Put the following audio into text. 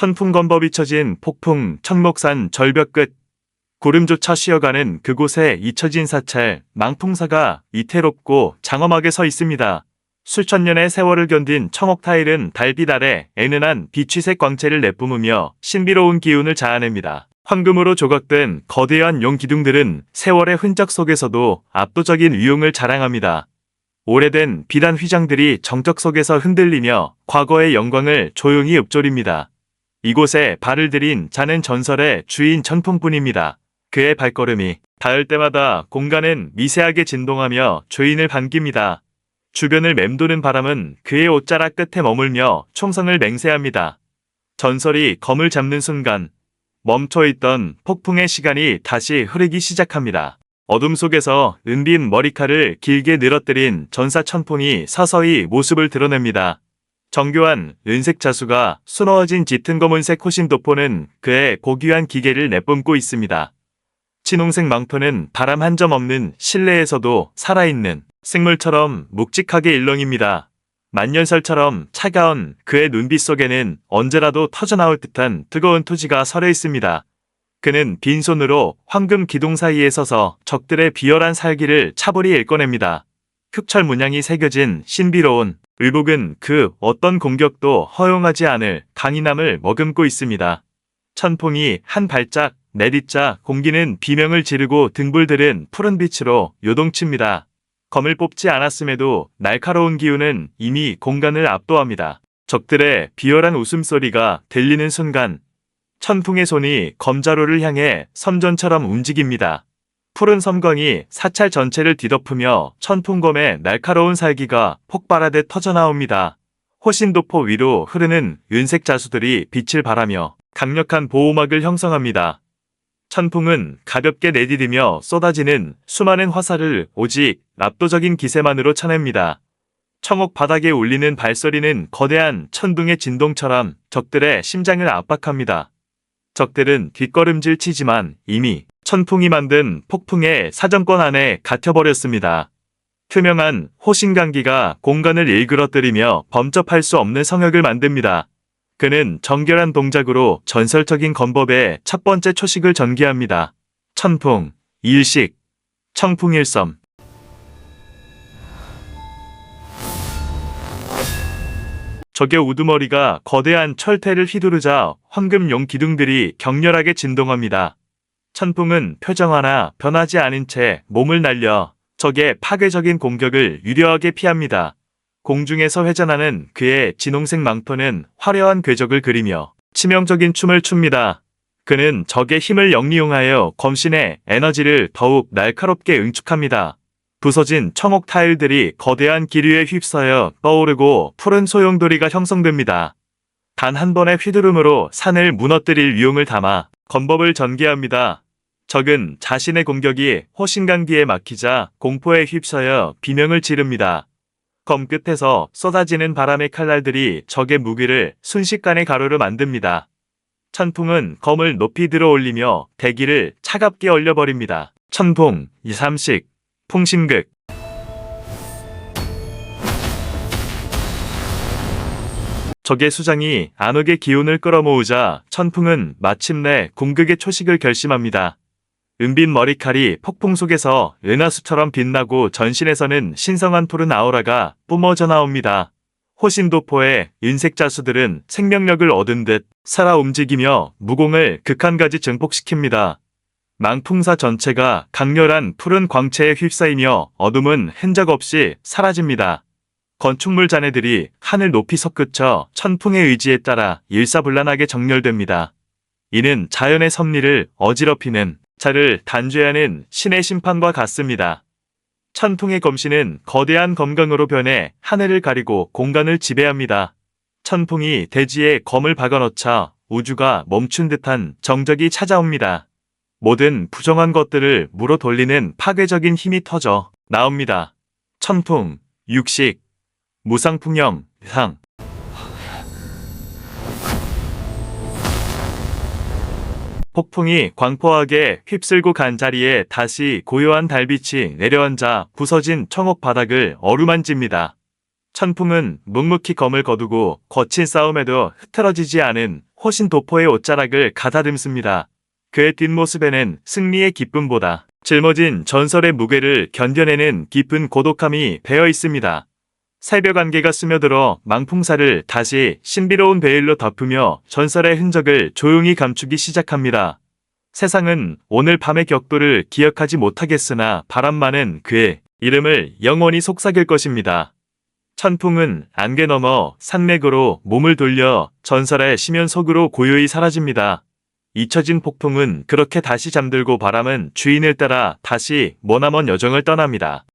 천풍건법이 쳐진 폭풍 천목산 절벽 끝 구름조차 쉬어가는 그곳에 잊혀진 사찰 망풍사가 이태롭고 장엄하게 서 있습니다. 수천 년의 세월을 견딘 청옥 타일은 달빛 아래 애는한 비취색 광채를 내뿜으며 신비로운 기운을 자아냅니다. 황금으로 조각된 거대한 용 기둥들은 세월의 흔적 속에서도 압도적인 위용을 자랑합니다. 오래된 비단 휘장들이 정적 속에서 흔들리며 과거의 영광을 조용히 읊조립니다. 이곳에 발을 들인 자는 전설의 주인 천풍뿐입니다. 그의 발걸음이 닿을 때마다 공간은 미세하게 진동하며 주인을 반깁니다. 주변을 맴도는 바람은 그의 옷자락 끝에 머물며 총성을 맹세합니다. 전설이 검을 잡는 순간 멈춰있던 폭풍의 시간이 다시 흐르기 시작합니다. 어둠 속에서 은빈 머리칼을 길게 늘어뜨린 전사 천풍이 서서히 모습을 드러냅니다. 정교한 은색 자수가 수놓아진 짙은 검은색 호신 도포는 그의 고귀한 기계를 내뿜고 있습니다. 진홍색 망토는 바람 한 점 없는 실내에서도 살아있는 생물처럼 묵직하게 일렁입니다. 만년설처럼 차가운 그의 눈빛 속에는 언제라도 터져나올 듯한 뜨거운 투지가 서려 있습니다. 그는 빈손으로 황금 기둥 사이에 서서 적들의 비열한 살기를 차분히 일궈냅니다. 흑철 문양이 새겨진 신비로운 의복은 그 어떤 공격도 허용하지 않을 강인함을 머금고 있습니다. 천풍이 한 발짝 내딛자 공기는 비명을 지르고 등불들은 푸른 빛으로 요동칩니다. 검을 뽑지 않았음에도 날카로운 기운은 이미 공간을 압도합니다. 적들의 비열한 웃음소리가 들리는 순간 천풍의 손이 검자루를 향해 섬전처럼 움직입니다. 푸른 섬광이 사찰 전체를 뒤덮으며 천풍검의 날카로운 살기가 폭발하듯 터져나옵니다. 호신도포 위로 흐르는 은색 자수들이 빛을 발하며 강력한 보호막을 형성합니다. 천풍은 가볍게 내디디며 쏟아지는 수많은 화살을 오직 압도적인 기세만으로 쳐냅니다. 청옥 바닥에 울리는 발소리는 거대한 천둥의 진동처럼 적들의 심장을 압박합니다. 적들은 뒷걸음질 치지만 이미 천풍이 만든 폭풍의 사정권 안에 갇혀버렸습니다. 투명한 호신강기가 공간을 일그러뜨리며 범접할 수 없는 성역을 만듭니다. 그는 정결한 동작으로 전설적인 건법의 첫 번째 초식을 전개합니다. 천풍, 일식, 청풍일섬. 적의 우두머리가 거대한 철퇴를 휘두르자 황금용 기둥들이 격렬하게 진동합니다. 천풍은 표정 하나 변하지 않은 채 몸을 날려 적의 파괴적인 공격을 유려하게 피합니다. 공중에서 회전하는 그의 진홍색 망토는 화려한 궤적을 그리며 치명적인 춤을 춥니다. 그는 적의 힘을 영리용하여 검신의 에너지를 더욱 날카롭게 응축합니다. 부서진 청옥 타일들이 거대한 기류에 휩싸여 떠오르고 푸른 소용돌이가 형성됩니다. 단 한 번의 휘두름으로 산을 무너뜨릴 위용을 담아 건법을 전개합니다. 적은 자신의 공격이 호신간기에 막히자 공포에 휩싸여 비명을 지릅니다. 검 끝에서 쏟아지는 바람의 칼날들이 적의 무기를 순식간에 가루로 만듭니다. 천풍은 검을 높이 들어 올리며 대기를 차갑게 얼려버립니다. 천풍, 이삼식, 풍심극. 적의 수장이 안흑의 기운을 끌어모으자 천풍은 마침내 궁극의 초식을 결심합니다. 은빈 머리칼이 폭풍 속에서 은하수처럼 빛나고 전신에서는 신성한 푸른 아우라가 뿜어져 나옵니다. 호신도포의 인색 자수들은 생명력을 얻은 듯 살아 움직이며 무공을 극한까지 증폭시킵니다. 망풍사 전체가 강렬한 푸른 광채에 휩싸이며 어둠은 흔적 없이 사라집니다. 건축물 잔해들이 하늘 높이 솟구쳐 천풍의 의지에 따라 일사불란하게 정렬됩니다. 이는 자연의 섭리를 어지럽히는 자를 단죄하는 신의 심판과 같습니다. 천풍의 검신은 거대한 검강으로 변해 하늘을 가리고 공간을 지배합니다. 천풍이 대지에 검을 박아넣자 우주가 멈춘 듯한 정적이 찾아옵니다. 모든 부정한 것들을 물어 돌리는 파괴적인 힘이 터져 나옵니다. 천풍, 육식, 무상풍령, 상. 폭풍이 광포하게 휩쓸고 간 자리에 다시 고요한 달빛이 내려앉아 부서진 청옥 바닥을 어루만집니다. 천풍은 묵묵히 검을 거두고 거친 싸움에도 흐트러지지 않은 호신 도포의 옷자락을 가다듬습니다. 그의 뒷모습에는 승리의 기쁨보다 짊어진 전설의 무게를 견뎌내는 깊은 고독함이 배어 있습니다. 안개가 스며들어 망풍사를 다시 신비로운 베일로 덮으며 전설의 흔적을 조용히 감추기 시작합니다. 세상은 오늘 밤의 격돌을 기억하지 못하겠으나 바람만은 그의 이름을 영원히 속삭일 것입니다. 천풍은 안개 너머 산맥으로 몸을 돌려 전설의 심연 속으로 고요히 사라집니다. 잊혀진 폭풍은 그렇게 다시 잠들고 바람은 주인을 따라 다시 머나먼 여정을 떠납니다.